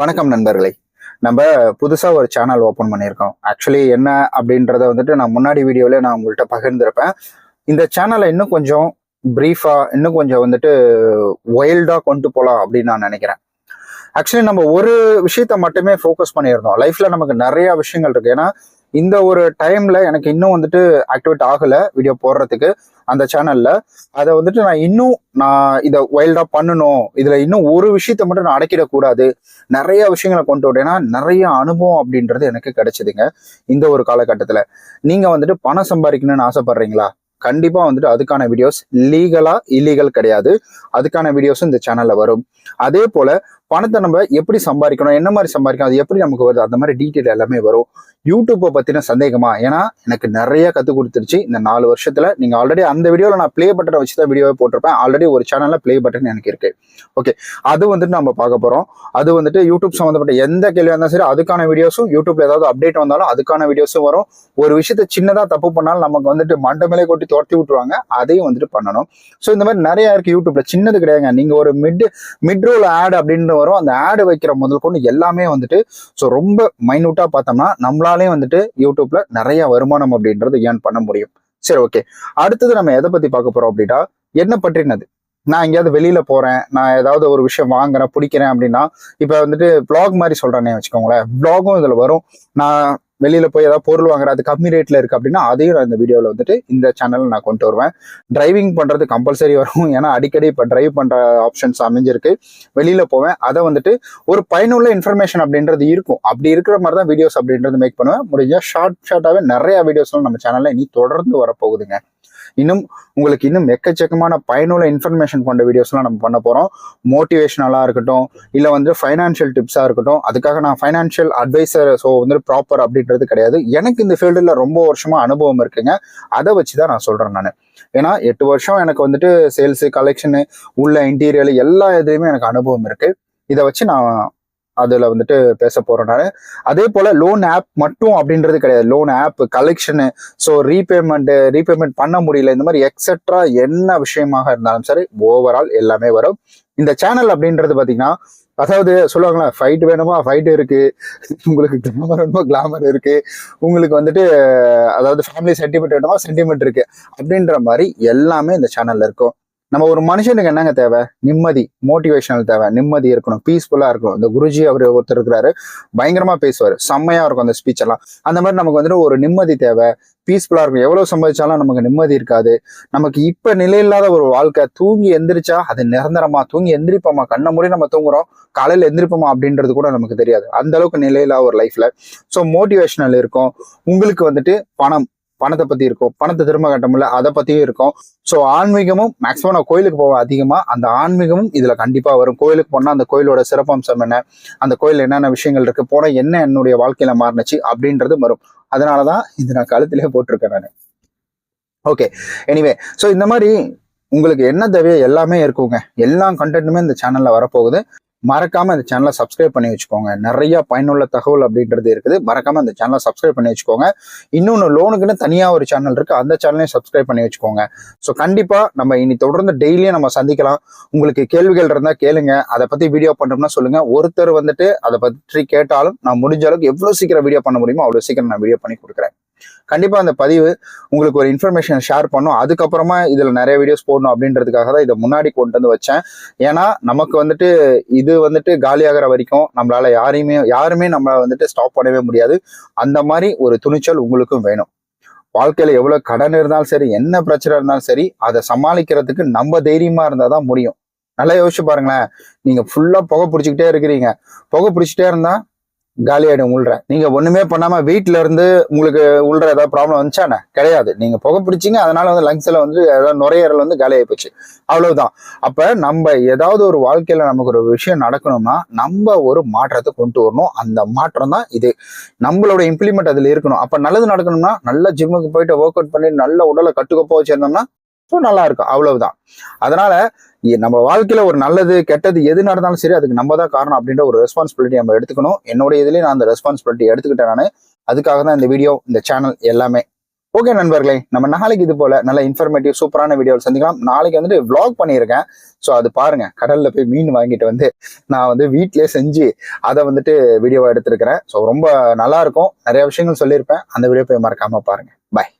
வணக்கம் நண்பர்களே. நம்ம புதுசாக ஒரு சேனல் ஓப்பன் பண்ணியிருக்கோம். ஆக்சுவலி என்ன அப்படின்றத வந்துட்டு நான் முன்னாடி வீடியோவில் நான் உங்கள்கிட்ட பகிர்ந்திருப்பேன். இந்த சேனலை இன்னும் கொஞ்சம் ப்ரீஃபாக இன்னும் கொஞ்சம் வந்துட்டு ஒயில்டாக கொண்டு போகலாம் அப்படின்னு நான் நினைக்கிறேன். ஆக்சுவலி நம்ம ஒரு விஷயத்த மட்டுமே ஃபோக்கஸ் பண்ணியிருந்தோம். லைஃப்பில் நமக்கு நிறையா விஷயங்கள் இருக்குது ஏன்னா இந்த ஒரு டைம்ல எனக்கு இன்னும் வந்துட்டு ஆக்டிவேட் ஆகலை வீடியோ போடுறதுக்கு அந்த சேனல்ல அதை வந்துட்டு நான் இன்னும் நான் இதை வைல்டா பண்ணணும். இதுல இன்னும் ஒரு விஷயத்த மட்டும் நான் அடைக்கிடக்கூடாது. நிறைய விஷயங்களை கொண்டு வரேன்னா நிறைய அனுபவம் அப்படின்றது எனக்கு கிடைச்சதுங்க இந்த ஒரு காலகட்டத்துல. நீங்க வந்துட்டு பணம் சம்பாதிக்கணும்னு ஆசைப்படுறீங்களா? கண்டிப்பா வந்துட்டு அதுக்கான வீடியோஸ் லீகலா இல்லீகல் கிடையாது. அதுக்கான வீடியோஸும் இந்த சேனல்ல வரும். அதே போல பணத்தை நம்ம எப்படி சம்பாதிக்கணும் என்ன மாதிரி சம்பாதிக்கணும் அது எப்படி நமக்கு வருது அந்த மாதிரி டீட்டெயில் எல்லாமே வரும். யூடியூப்பை பற்றின சந்தேகமா? ஏன்னா எனக்கு நிறைய கற்றுக் கொடுத்துருச்சு. இந்த நாலு வருஷத்தில் நீங்கள் ஆல்ரெடி அந்த வீடியோவில் நான் ப்ளே பட்டனை வச்சு தான் வீடியோவே போட்டிருப்பேன். ஆல்ரெடி ஒரு சேனலில் ப்ளே பட்டன் எனக்கு இருக்கு. ஓகே அது வந்துட்டு நம்ம பார்க்க போகிறோம் அது வந்துட்டு யூடியூப் சம்மந்தப்பட்ட எந்த கேள்வியாக இருந்தாலும் சரி அதுக்கான வீடியோஸும் யூடியூப்ல ஏதாவது அப்டேட் வந்தாலும் அதுக்கான வீடியோஸும் வரும். ஒரு விஷயத்தை சின்னதாக தப்பு பண்ணாலும் நமக்கு வந்துட்டு மண்டமேலே கொட்டி துரத்தி விட்டுருவாங்க. அதையும் வந்துட்டு பண்ணணும். ஸோ இந்த மாதிரி நிறைய இருக்கு யூடியூப்ல சின்னது கிடையாதுங்க. நீங்கள் ஒரு மிட் மிட் ரோல் ஆட் அப்படின்ற வரும். அந்த ஆடு வைக்கிற முதல் கொண்டு எல்லாமே வந்துட்டு ஸோ ரொம்ப மைன்யூட்டாக பார்த்தோம்னா நம்மளாலே வந்துட்டு யூடியூப்ல நிறைய வருமானம் அப்படின்றது ஏர்ன் பண்ண முடியும். சரி ஓகே அடுத்தது நம்ம எதை பத்தி பார்க்க போறோம் அப்படின்னா என்ன பற்றினது? நான் எங்கேயாவது வெளியில போறேன் நான் ஏதாவது ஒரு விஷயம் வாங்குறேன் பிடிக்கிறேன் அப்படின்னா இப்ப வந்துட்டு பிளாக் மாதிரி சொல்றேன்னே வச்சுக்கோங்களேன். பிளாகும் இதுல வரும். நான் வெளியில் போய் ஏதாவது பொருள் வாங்குறது அது கம்மி ரேட்டில் இருக்குது அப்படின்னா அதையும் நான் இந்த வீடியோவில் வந்துட்டு இந்த சேனலில் நான் கொண்டு வருவேன். டிரைவிங் பண்ணுறது கம்பல்சரி வரும். ஏன்னா அடிக்கடி இப்போ டிரைவ் பண்ணுற ஆப்ஷன்ஸ் அமைஞ்சிருக்கு. வெளியில் போவேன். அதை வந்துட்டு ஒரு பயனுள்ள இன்ஃபர்மேஷன் அப்படின்றது இருக்கும். அப்படி இருக்கிற மாதிரி தான் வீடியோஸ் அப்படின்றது மேக் பண்ணுவேன். முடிஞ்சால் ஷார்ட் ஷார்ட்டாகவே நிறையா வீடியோஸ்லாம் நம்ம சேனலில் இனி தொடர்ந்து வரப்போகுதுங்க. இன்னும் உங்களுக்கு இன்னும் எக்கச்சக்கமான பயனுள்ள இன்ஃபர்மேஷன் கொண்ட வீடியோஸ்லாம் நம்ம பண்ண போகிறோம் மோட்டிவேஷனலாக இருக்கட்டும் இல்லை வந்து ஃபைனான்ஷியல் டிப்ஸாக இருக்கட்டும். அதுக்காக நான் ஃபைனான்ஷியல் அட்வைசர் ஸோ வந்து ப்ராப்பர் அப்படின்றது கிடையாது. எனக்கு இந்த ஃபீல்டில் ரொம்ப வருஷமாக அனுபவம் இருக்குங்க. அதை வச்சு தான் நான் சொல்கிறேன் நான். ஏன்னா எட்டு வருஷம் எனக்கு வந்துட்டு சேல்ஸு கலெக்ஷனு உள்ள இன்டீரியர் எல்லா இதுலையுமே எனக்கு அனுபவம் இருக்குது இதை வச்சு நான் அதில் வந்துட்டு பேச போகிறேன் நான். அதே போல் லோன் ஆப் மட்டும் அப்படின்றது கிடையாது. Loan app collection so repayment repayment பண்ண முடியல இந்த மாதிரி எக்ஸெட்ரா என்ன விஷயமாக இருந்தாலும் சரி ஓவரால் எல்லாமே வரும். இந்த சேனல் அப்படின்றது பார்த்தீங்கன்னா அதாவது சொல்லுவாங்களா ஃபைட் வேணுமா? ஃபைட் இருக்கு. உங்களுக்கு கிளாமர் வேணுமா? கிளாமர் இருக்கு. உங்களுக்கு வந்துட்டு அதாவது ஃபேமிலி சென்டிமெண்ட் வேணுமா? சென்டிமெண்ட் இருக்கு. அப்படின்ற மாதிரி எல்லாமே இந்த சேனல்ல இருக்கும். நம்ம ஒரு மனுஷனுக்கு என்னங்க தேவை? நிம்மதி மோட்டிவேஷனல் தேவை நிம்மதி இருக்கணும் பீஸ்ஃபுல்லா இருக்கணும். இந்த குருஜி அவர் ஒருத்தர் இருக்கிறாரு பயங்கரமா பேசுவார் செம்மையா இருக்கும் அந்த ஸ்பீச் எல்லாம். அந்த மாதிரி நமக்கு வந்துட்டு ஒரு நிம்மதி தேவை பீஸ்ஃபுல்லா இருக்கும் எவ்வளவு சம்பாதிச்சாலும் நமக்கு நிம்மதி இருக்காது. நமக்கு இப்ப நிலையில்லாத ஒரு வாழ்க்கை தூங்கி எந்திரிச்சா அது நிரந்தரமா தூங்கி எந்திரிப்போமா? கண்ண முடி நம்ம தூங்குறோம் காலையில எந்திரிப்போமா அப்படின்றது கூட நமக்கு தெரியாது. அந்த அளவுக்கு நிலையில்லா ஒரு லைஃப்ல ஸோ மோட்டிவேஷனல் இருக்கும். உங்களுக்கு வந்துட்டு பணம் பணத்தை பத்தி இருக்கும். பணத்தை திரும்ப கட்ட முடியல அதை பத்தியும் இருக்கும். ஸோ ஆன்மீகமும் மேக்ஸிமம் நான் கோயிலுக்கு போவேன் அதிகமா. அந்த ஆன்மீகமும் இதுல கண்டிப்பா வரும். கோயிலுக்கு போனா அந்த கோயிலோட சிறப்பம்சம் என்ன? அந்த கோயில் என்னென்ன விஷயங்கள் இருக்கு? போனா என்ன என்னுடைய வாழ்க்கையில மாறுனுச்சு? அப்படின்றது வரும். அதனாலதான் இது நான் கழுத்திலே போட்டிருக்கேன் நான். ஓகே எனிவே ஸோ இந்த மாதிரி உங்களுக்கு என்ன தேவையோ எல்லாமே இருக்குங்க. எல்லா கண்டென்ட்டுமே இந்த சேனல்ல வரப்போகுது. மறக்காம இந்த சேனலை சப்ஸ்கிரைப் பண்ணி வச்சுக்கோங்க. நிறைய பயனுள்ள தகவல் அப்படின்றது இருக்குது. மறக்காம இந்த சேனலை சப்ஸ்கிரைப் பண்ணி வச்சுக்கோங்க. இன்னொன்று லோனுக்குன்னு தனியா ஒரு சேனல் இருக்கு. அந்த சேனலையும் சப்ஸ்கிரைப் பண்ணி வச்சுக்கோங்க. ஸோ கண்டிப்பா நம்ம இனி தொடர்ந்து டெய்லியும் நம்ம சந்திக்கலாம். உங்களுக்கு கேள்விகள் இருந்தா கேளுங்க. அதை பத்தி வீடியோ பண்ணோம்னா சொல்லுங்க. ஒருத்தர் வந்துட்டு அதை பற்றி கேட்டாலும் நான் முடிஞ்ச அளவுக்கு எவ்வளவு சீக்கிரம் வீடியோ பண்ண முடியுமோ அவ்வளவு சீக்கிரம் நான் வீடியோ பண்ணி கொடுக்குறேன். கண்டிப்பா அந்த பதிவு உங்களுக்கு ஒரு இன்ஃபர்மேஷன் ஷேர் பண்ணும். அதுக்கப்புறமா இதுல நிறைய வீடியோஸ் போடணும் அப்படின்றதுக்காக தான் இதை முன்னாடி கொண்டு வந்து வச்சேன். ஏன்னா நமக்கு வந்துட்டு இது வந்துட்டு காலியாகிற வரைக்கும் நம்மளால யாரையுமே யாருமே நம்மளை வந்துட்டு ஸ்டாப் பண்ணவே முடியாது. அந்த மாதிரி ஒரு துணிச்சல் உங்களுக்கும் வேணும். வாழ்க்கையில் எவ்வளோ கடன் இருந்தாலும் சரி என்ன பிரச்சனை இருந்தாலும் சரி அதை சமாளிக்கிறதுக்கு நம்ம தைரியமா இருந்தால் தான் முடியும். நல்லா யோசிச்சு பாருங்களேன். நீங்கள் ஃபுல்லாக புகை பிடிச்சிக்கிட்டே இருக்கிறீங்க. புகை பிடிச்சிட்டே இருந்தால் காலியாயிடும் உள்ற நீங்க ஒண்ணுமே பண்ணாம வீட்டில் இருந்து உங்களுக்கு உள்ற ஏதாவது ப்ராப்ளம் வந்துச்சாண்ணே கிடையாது. நீங்க புகை பிடிச்சிங்க அதனால வந்து லங்ஸ்ல வந்து ஏதாவது நுரையீரல் வந்து காலியாகி போச்சு. அவ்வளவுதான். அப்ப நம்ம ஏதாவது ஒரு வாழ்க்கையில நமக்கு ஒரு விஷயம் நடக்கணும்னா நம்ம ஒரு மாற்றத்தை கொண்டு வரணும். அந்த மாற்றம் தான் இது. நம்மளோட இம்ப்ளிமெண்ட் அதுல இருக்கணும். அப்ப நல்லது நடக்கணும்னா நல்ல ஜிம்முக்கு போயிட்டு ஒர்க் அவுட் பண்ணி நல்ல உடலை கட்டுக்கோப்பா வச்சிருந்தோம்னா ஸோ நல்லா இருக்கும் அவ்வளவுதான். அதனால நம்ம வாழ்க்கையில ஒரு நல்லது கெட்டது எது நடந்தாலும் சரி அதுக்கு நம்ம தான் காரணம் அப்படின்ற ஒரு ரெஸ்பான்சிபிலிட்டி நம்ம எடுத்துக்கணும். என்னுடைய இதுலேயே நான் அந்த ரெஸ்பான்சிபிலிட்டி எடுத்துக்கிட்டேன் நான். அதுக்காக தான் இந்த வீடியோ இந்த சேனல் எல்லாமே. ஓகே நண்பர்களே நம்ம நாளைக்கு இது போல நல்ல இன்ஃபர்மேட்டிவ் சூப்பரான வீடியோவில் சந்திக்கலாம். நாளைக்கு வந்துட்டு விளாக் பண்ணியிருக்கேன். ஸோ அது பாருங்க கடல்ல போய் மீன் வாங்கிட்டு வந்து நான் வந்து வீட்டிலேயே செஞ்சு அதை வந்துட்டு வீடியோவை எடுத்திருக்கிறேன். ஸோ ரொம்ப நல்லா இருக்கும் நிறைய விஷயங்கள் சொல்லியிருப்பேன். அந்த வீடியோ போய் மறக்காம பாருங்க. பாய்